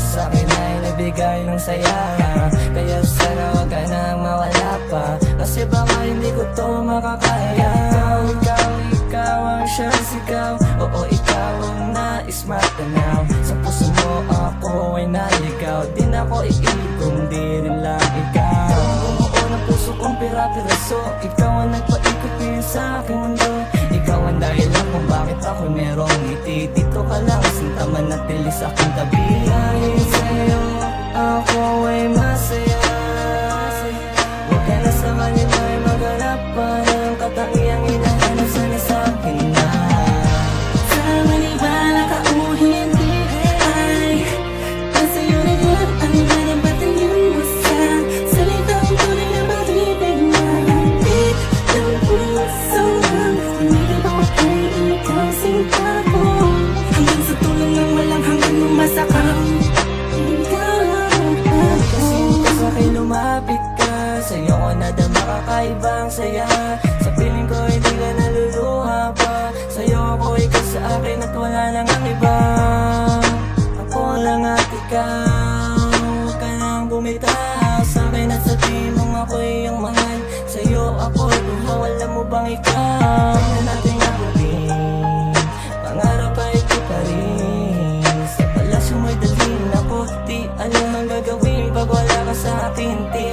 Sa akin ay nabigay ng saya. Kaya sana wag ka nang mawala pa Kasi baka hindi ko to makakaya. Ikaw, ikaw, ang siyang sigaw. Oo, ikaw ang nais matanaw. Sa puso mo ako ay naligaw. Di na ako iibig di rin lang ikaw. Bumuo ng puso kong pira-piraso Ikaw ang nagpaikot din sa aking mundo. Ikaw ang dahilan kung bakit ako merong ngiti. Dito ka lang, sinta manatili sa aking tabi lumapit ka. Sa'yo ko nadama kakaibang saya. Sa piling ko hindi ka naluluha pa. Sa'yo ako ikaw sa akin at wala nang ang iba. Ako lang at ikaw. Huwag ka nang bumitaw Sa akin at sa timong ako iyong mahal. Sa'yo ako tuhaw alam mo bang ikaw? Na natin Sa